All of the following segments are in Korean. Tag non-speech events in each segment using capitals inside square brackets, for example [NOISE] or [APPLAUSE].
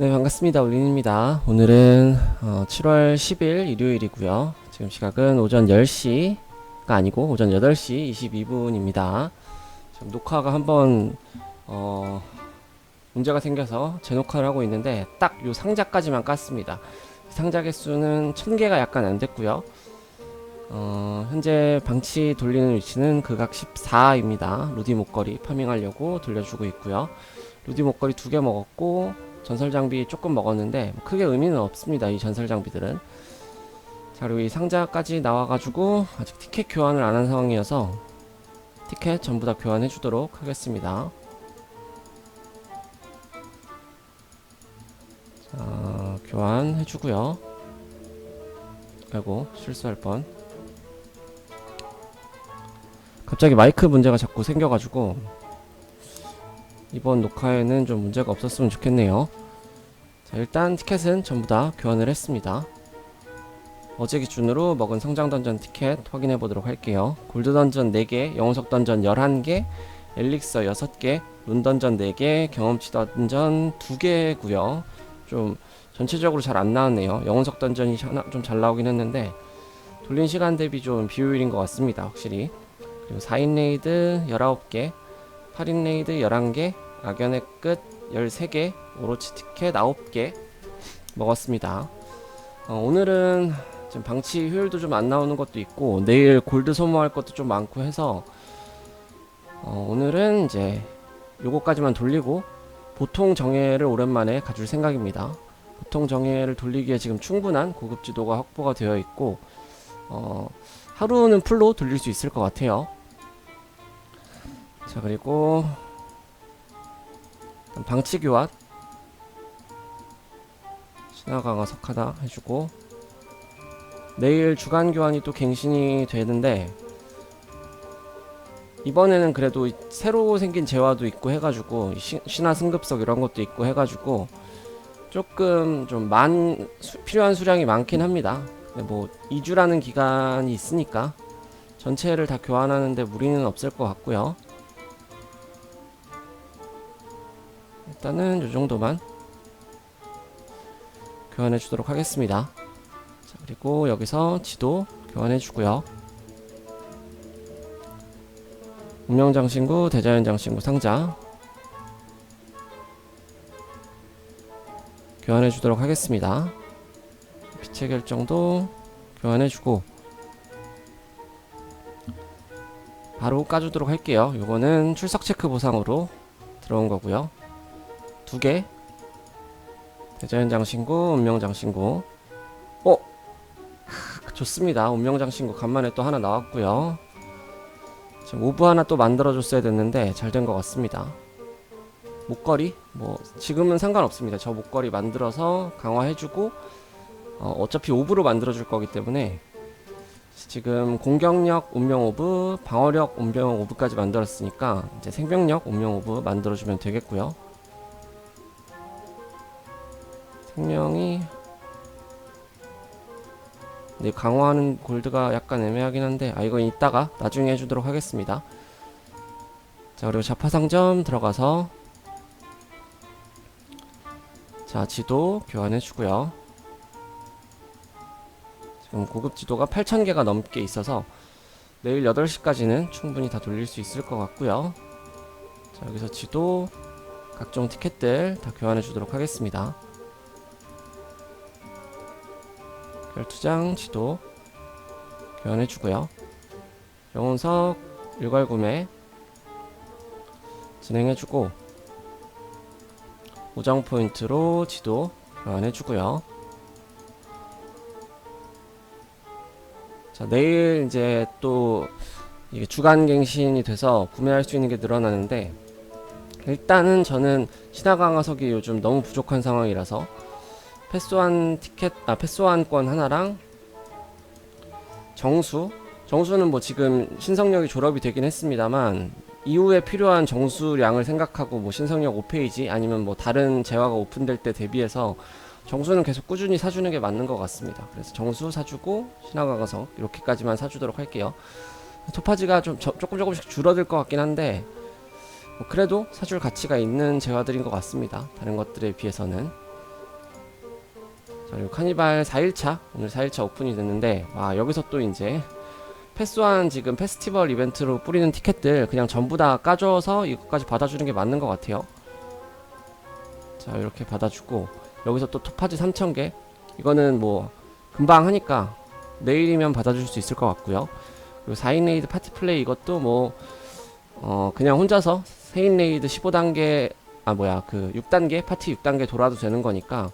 네, 반갑습니다. 올린입니다. 오늘은 어, 7월 10일 일요일이고요. 지금 시각은 오전 10시가 아니고 오전 8시 22분입니다. 지금 녹화가 한번 어, 문제가 생겨서 재녹화를 하고 있는데 딱 요 상자까지만 깠습니다. 상자 개수는 1000개가 약간 안 됐고요. 어, 현재 방치 돌리는 위치는 극악 14입니다. 루디 목걸이 파밍하려고 돌려주고 있고요. 루디 목걸이 두 개 먹었고 전설 장비 조금 먹었는데 뭐 크게 의미는 없습니다. 이 전설 장비들은. 자 그리고 이 상자까지 나와가지고 아직 티켓 교환을 안 한 상황이어서 티켓 전부 다 교환해 주도록 하겠습니다. 자 교환해 주고요. 아이고 실수할 뻔. 갑자기 마이크 문제가 자꾸 생겨가지고 이번 녹화에는 좀 문제가 없었으면 좋겠네요. 자, 일단 티켓은 전부 다 교환을 했습니다. 어제 기준으로 먹은 성장 던전 티켓 확인해 보도록 할게요. 골드 던전 4개, 영웅석 던전 11개, 엘릭서 6개, 룬 던전 4개, 경험치 던전 2개고요. 좀 전체적으로 잘 안 나왔네요. 영웅석 던전이 좀 잘 나오긴 했는데 돌린 시간 대비 좀 비효율인 것 같습니다. 확실히. 그리고 4인 레이드 19개, 8인 레이드 11개, 악연의 끝 13개, 오로치 티켓 9개 먹었습니다. 어, 오늘은 지금 방치 효율도 좀 안 나오는 것도 있고 내일 골드 소모할 것도 좀 많고 해서 어, 오늘은 이제 요거까지만 돌리고 보통 정예를 오랜만에 가줄 생각입니다. 보통 정예를 돌리기에 지금 충분한 고급 지도가 확보가 되어 있고 어, 하루는 풀로 돌릴 수 있을 것 같아요. 자 그리고 방치 교환 신화 강화 석하나 해주고 내일 주간 교환이 또 갱신이 되는데 이번에는 그래도 이 새로 생긴 재화도 있고 해가지고 시, 신화 승급석 이런 것도 있고 해가지고 조금 좀많 필요한 수량이 많긴 합니다. 뭐 2주라는 기간이 있으니까 전체를 다 교환하는데 무리는 없을 것 같고요. 일단은 이 정도만 교환해 주도록 하겠습니다. 자, 그리고 여기서 지도 교환해 주고요. 운명장신구, 대자연장신구 상자 교환해 주도록 하겠습니다. 빛의 결정도 교환해 주고 바로 까주도록 할게요. 요거는 출석 체크 보상으로 들어온 거고요. 두 개. 대자연 장신구, 운명 장신구. 어? 하, 좋습니다. 운명 장신구 간만에 또 하나 나왔고요. 지금 오브 하나 또 만들어줬어야 됐는데 잘 된 것 같습니다. 목걸이? 뭐 지금은 상관없습니다. 저 목걸이 만들어서 강화해주고 어, 어차피 오브로 만들어줄 거기 때문에 지금 공격력 운명 오브, 방어력 운명 오브까지 만들었으니까 이제 생명력 운명 오브 만들어주면 되겠고요. 생명이 근데 강화하는 골드가 약간 애매하긴 한데 아 이건 이따가 나중에 해주도록 하겠습니다. 자 그리고 자파상점 들어가서 자 지도 교환해 주고요. 지금 고급 지도가 8000개가 넘게 있어서 내일 8시까지는 충분히 다 돌릴 수 있을 것 같고요. 자 여기서 지도 각종 티켓들 다 교환해 주도록 하겠습니다 12장 지도 교환해 주고요. 영혼석 일괄 구매 진행해 주고 우정 포인트로 지도 교환해 주고요. 자, 내일 이제 또 이게 주간 갱신이 돼서 구매할 수 있는 게 늘어나는데 일단은 저는 신화 강화석이 요즘 너무 부족한 상황이라서 패스완 티켓 아 패스완권 하나랑 정수 정수는 뭐 지금 신성력이 졸업이 되긴 했습니다만 이후에 필요한 정수량을 생각하고 뭐 신성력 5페이지 아니면 뭐 다른 재화가 오픈될 때 대비해서 정수는 계속 꾸준히 사주는 게 맞는 것 같습니다. 그래서 정수 사주고 신화강화석 이렇게까지만 사주도록 할게요. 토파지가 좀 저, 조금 조금씩 줄어들 것 같긴 한데 뭐 그래도 사줄 가치가 있는 재화들인 것 같습니다. 다른 것들에 비해서는 자 그리고 카니발 4일차. 오늘 4일차 오픈이 됐는데 와 여기서 또 이제 패스한 지금 페스티벌 이벤트로 뿌리는 티켓들 그냥 전부 다 까줘서 이것까지 받아주는 게 맞는 것 같아요. 자 이렇게 받아주고 여기서 또 토파즈 3000개. 이거는 뭐 금방 하니까 내일이면 받아줄 수 있을 것 같고요. 그리고 4인 레이드 파티 플레이 이것도 뭐 어 그냥 혼자서 4인 레이드 15단계 아 뭐야 그 6단계 파티 6단계 돌아도 되는 거니까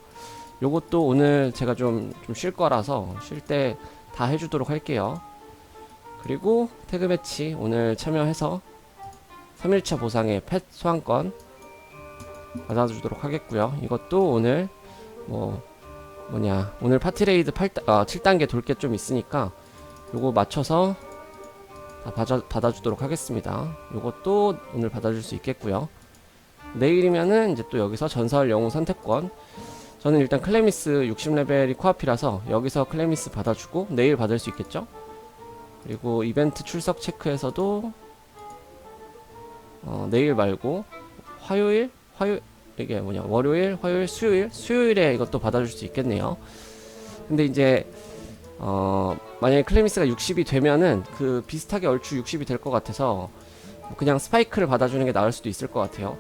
요것도 오늘 제가 좀 좀 쉴 거라서 쉴 때 다 해주도록 할게요. 그리고 태그 매치 오늘 참여해서 3일차 보상의 펫 소환권 받아주도록 하겠고요. 이것도 오늘 뭐 뭐냐 오늘 파티레이드 8, 아, 7단계 돌게 좀 있으니까 요거 맞춰서 다 받아, 받아주도록 하겠습니다. 요것도 오늘 받아줄 수 있겠고요. 내일이면은 이제 또 여기서 전설 영웅 선택권 저는 일단 클레미스 60레벨이 코앞이라서 여기서 클레미스 받아주고 내일 받을 수 있겠죠? 그리고 이벤트 출석 체크에서도 어, 내일 말고 화요일 화요 이게 뭐냐 월요일 화요일 수요일 수요일에 이것도 받아줄 수 있겠네요. 근데 이제 어 만약에 클레미스가 60이 되면은 그 비슷하게 얼추 60이 될 것 같아서 그냥 스파이크를 받아주는 게 나을 수도 있을 것 같아요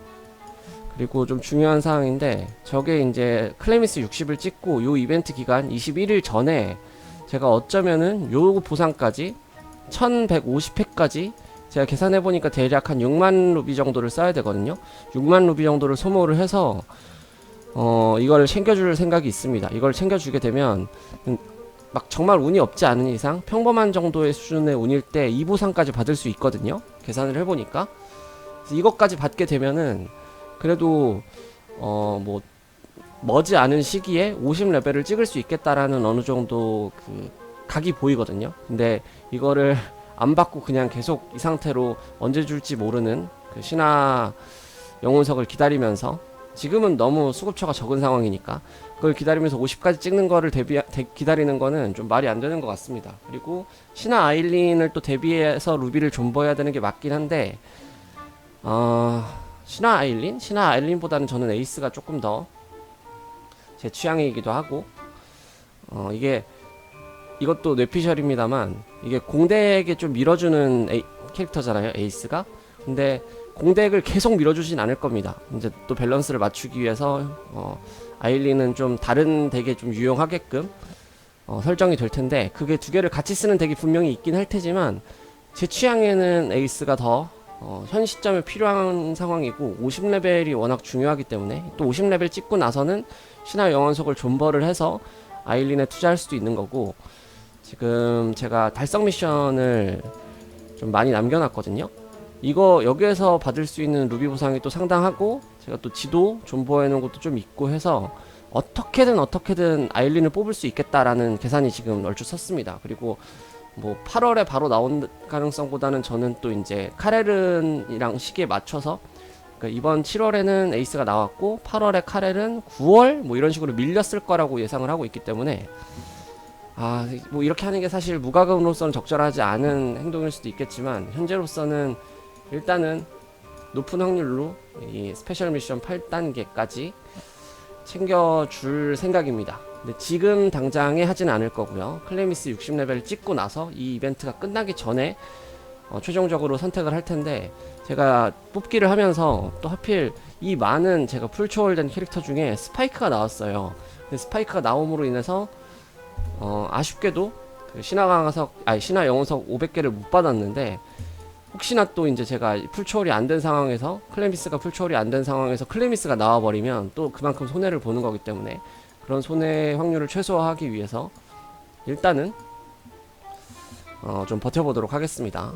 그리고 좀 중요한 사항인데 저게 이제 클레미스 60을 찍고 요 이벤트 기간 21일 전에 제가 어쩌면은 요 보상까지 1150회까지 제가 계산해 보니까 대략 한 6만 루비 정도를 써야 되거든요. 6만 루비 정도를 소모를 해서 어 이걸 챙겨줄 생각이 있습니다. 이걸 챙겨주게 되면 음, 막 정말 운이 없지 않은 이상 평범한 정도의 수준의 운일 때이 보상까지 받을 수 있거든요. 계산을 해보니까 이것까지 받게 되면은 그래도 어 뭐 머지 않은 시기에 50레벨을 찍을 수 있겠다라는 어느 정도 그 각이 보이거든요. 근데 이거를 [LAUGHS] 안 받고 그냥 계속 이 상태로 언제 줄지 모르는 그 신화 영혼석을 기다리면서 지금은 너무 수급처가 적은 상황이니까 그걸 기다리면서 50까지 찍는 거를 대비 대, 기다리는 거는 좀 말이 안 되는 것 같습니다. 그리고 신화 아일린을 또 대비해서 루비를 존버해야 되는 게 맞긴 한데 어, 신화 아일린? 신화 아일린보다는 저는 에이스가 조금 더 제 취향이기도 하고 어, 이게 이것도 뇌피셜입니다만 이게 공덱에 좀 밀어주는 에이, 캐릭터잖아요 에이스가 근데 공덱을 계속 밀어주진 않을 겁니다 이제 또 밸런스를 맞추기 위해서 어, 아일린은 좀 다른 덱에 좀 유용하게끔 어, 설정이 될 텐데 그게 두 개를 같이 쓰는 덱이 분명히 있긴 할 테지만 제 취향에는 에이스가 더 어, 현 시점에 필요한 상황이고 50레벨이 워낙 중요하기 때문에 또 50레벨 찍고 나서는 신화 영원석을 존버를 해서 아일린에 투자할 수도 있는 거고 지금 제가 달성 미션을 좀 많이 남겨놨거든요. 이거 여기에서 받을 수 있는 루비 보상이 또 상당하고 제가 또 지도 존버해 놓은 것도 좀 있고 해서 어떻게든 어떻게든 아일린을 뽑을 수 있겠다라는 계산이 지금 얼추 섰습니다. 그리고 뭐 8월에 바로 나온 가능성보다는 저는 또 이제 카렐은이랑 시기에 맞춰서 그러니까 이번 7월에는 에이스가 나왔고 8월에 카렐은 9월 뭐 이런 식으로 밀렸을 거라고 예상을 하고 있기 때문에 아, 뭐 이렇게 하는 게 사실 무과금으로서는 적절하지 않은 행동일 수도 있겠지만 현재로서는 일단은 높은 확률로 이 스페셜 미션 8단계까지 챙겨줄 생각입니다. 근데 지금 당장에 하진 않을 거고요. 클레미스 60레벨 찍고 나서 이 이벤트가 끝나기 전에 어, 최종적으로 선택을 할 텐데 제가 뽑기를 하면서 또 하필 이 많은 제가 풀초월된 캐릭터 중에 스파이크가 나왔어요. 스파이크가 나옴으로 인해서 어, 아쉽게도 그 신화 강화석 아니 신화 영혼석 500개를 못 받았는데 혹시나 또 이제 제가 풀초월이 안 된 상황에서 클레미스가 풀초월이 안 된 상황에서 클레미스가 나와 버리면 또 그만큼 손해를 보는 거기 때문에 그런 손해 확률을 최소화하기 위해서 일단은 어, 좀 버텨보도록 하겠습니다.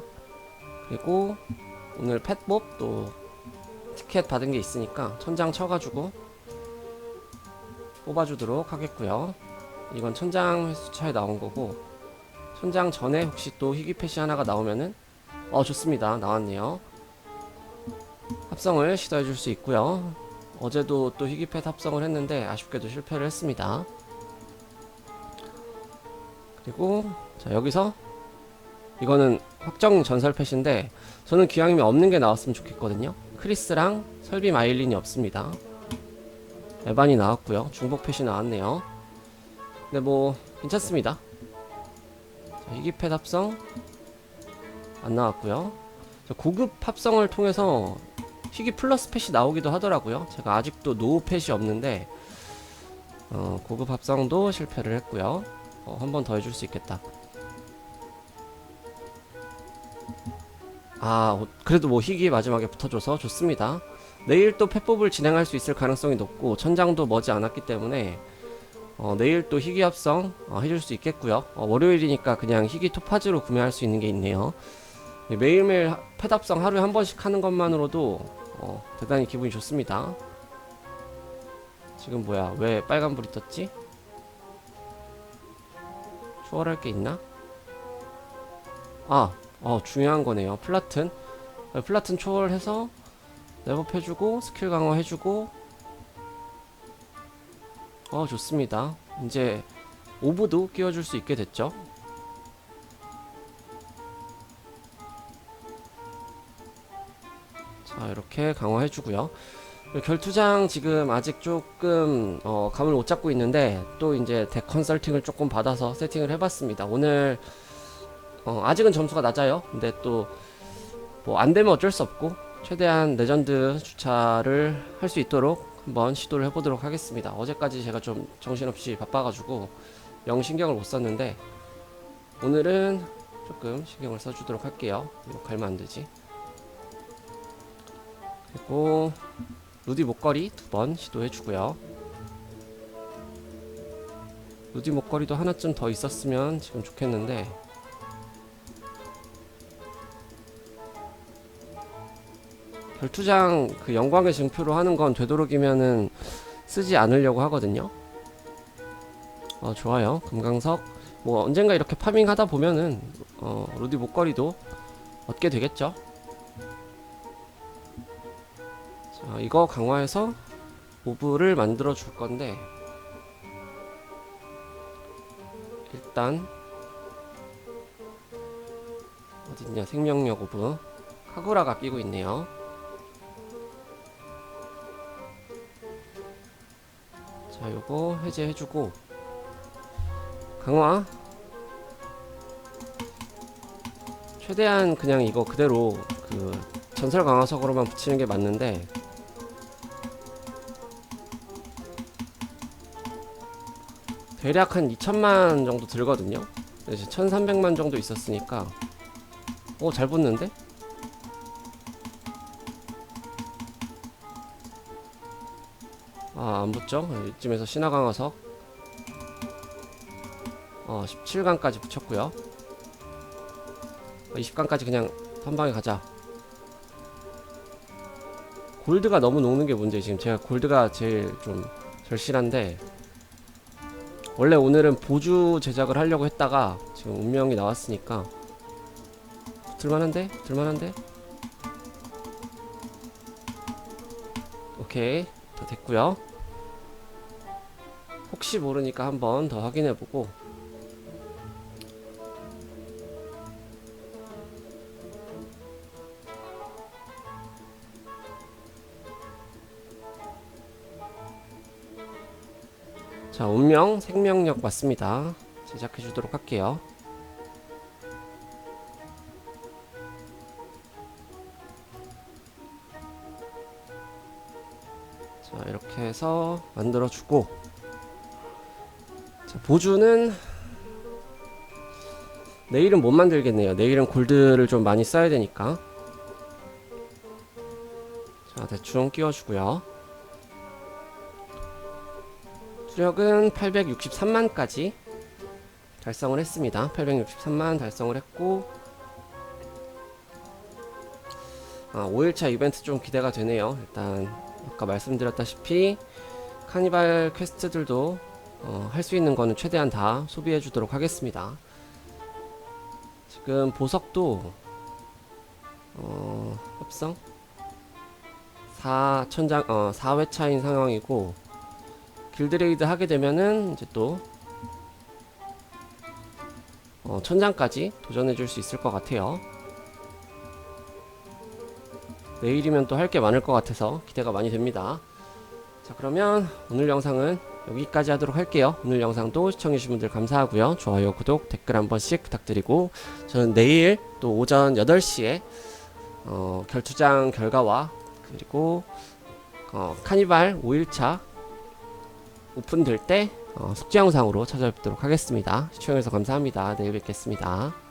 그리고 오늘 펫법 또 티켓 받은 게 있으니까 천장 쳐가지고 뽑아주도록 하겠고요. 이건 천장 횟수차에 나온 거고 천장 전에 혹시 또 희귀 펫이 하나가 나오면은 어 좋습니다 나왔네요 합성을 시도해 줄 수 있고요 어제도 또 희귀 펫 합성을 했는데 아쉽게도 실패를 했습니다. 그리고 자 여기서 이거는 확정 전설 펫인데 저는 기왕이면 없는 게 나왔으면 좋겠거든요. 크리스랑 설비 마일린이 없습니다. 에반이 나왔고요. 중복 펫이 나왔네요. 근데 뭐 괜찮습니다. 자, 희귀팻 합성 안 나왔고요. 자, 고급 합성을 통해서 희귀 플러스 팻이 나오기도 하더라고요. 제가 아직도 노우 팻이 없는데 어, 고급 합성도 실패를 했고요. 어, 한 번 더 해줄 수 있겠다. 아, 어, 그래도 뭐 희귀 마지막에 붙어줘서 좋습니다. 내일 또 펫법을 진행할 수 있을 가능성이 높고 천장도 머지 않았기 때문에 어, 내일 또 희귀 합성 어, 해줄 수 있겠고요. 어, 월요일이니까 그냥 희귀 토파즈로 구매할 수 있는 게 있네요. 네, 매일매일 합성 하루에 한 번씩 하는 것만으로도 어, 대단히 기분이 좋습니다. 지금 뭐야? 왜 빨간불이 떴지? 추월할 게 있나? 아, 어, 중요한 거네요. 플라튼. 어, 플라튼 초월해서 레벨업 해주고 스킬 강화 해주고 어 좋습니다 이제 오브도 끼워줄 수 있게 됐죠 자 이렇게 강화해주고요 결투장 지금 아직 조금 어, 감을 못 잡고 있는데 또 이제 덱 컨설팅을 조금 받아서 세팅을 해봤습니다 오늘 어, 아직은 점수가 낮아요 근데 또 뭐 안되면 어쩔 수 없고 최대한 레전드 주차를 할 수 있도록 한번 시도를 해보도록 하겠습니다. 어제까지 제가 좀 정신없이 바빠가지고 영 신경을 못 썼는데 오늘은 조금 신경을 써주도록 할게요. 이거 갈면 안 되지. 그리고 루디 목걸이 두 번 시도해주고요. 루디 목걸이도 하나쯤 더 있었으면 지금 좋겠는데 결투장 그 영광의 증표로 하는 건 되도록이면은 쓰지 않으려고 하거든요. 어 좋아요. 금강석 뭐 언젠가 이렇게 파밍 하다 보면은 어 루디 목걸이도 얻게 되겠죠. 자 이거 강화해서 모브를 만들어 줄 건데 일단 어딨냐 생명력 오브. 카구라가 끼고 있네요. 자 요거 해제해주고. 강화. 최대한 그냥 이거 그대로 그 전설 강화석으로만 붙이는 게 맞는데 대략 한 2천만 정도 들거든요 이제 1300만 정도 있었으니까 오 잘 붙는데? 아, 안 붙죠? 이쯤에서 신화강화석. 어, 17강까지 붙였고요. 어, 20강까지 그냥 한 방에 가자. 골드가 너무 녹는 게 문제. 지금 제가 골드가 제일 좀 절실한데 원래 오늘은 보주 제작을 하려고 했다가 지금 운명이 나왔으니까 들만한데? 들만한데? 오케이 다 됐고요. 혹시 모르니까 한번 더 확인해보고 자 운명 생명력 맞습니다. 제작해 주도록 할게요. 자 이렇게 해서 만들어 주고 자 보주는 내일은 못 만들겠네요 내일은 골드를 좀 많이 써야 되니까 자 대충 끼워주고요 수력은 863만까지 달성을 했습니다. 863만 달성을 했고 아 5일차 이벤트 좀 기대가 되네요. 일단 아까 말씀드렸다시피 카니발 퀘스트들도 어, 할 수 있는 거는 최대한 다 소비해 주도록 하겠습니다. 지금 보석도 어, 합성? 4천장 어, 4회차인 상황이고 길드레이드 하게 되면은 이제 또 어, 천장까지 도전해 줄 수 있을 것 같아요. 내일이면 또 할 게 많을 것 같아서 기대가 많이 됩니다. 자, 그러면 오늘 영상은 여기까지 하도록 할게요. 오늘 영상도 시청해주신 분들 감사하고요. 좋아요, 구독, 댓글 한 번씩 부탁드리고 저는 내일 또 오전 8시에 어, 결투장 결과와 그리고 어, 카니발 5일차 오픈될 때 어, 숙제 영상으로 찾아뵙도록 하겠습니다. 시청해주셔서 감사합니다. 내일 뵙겠습니다.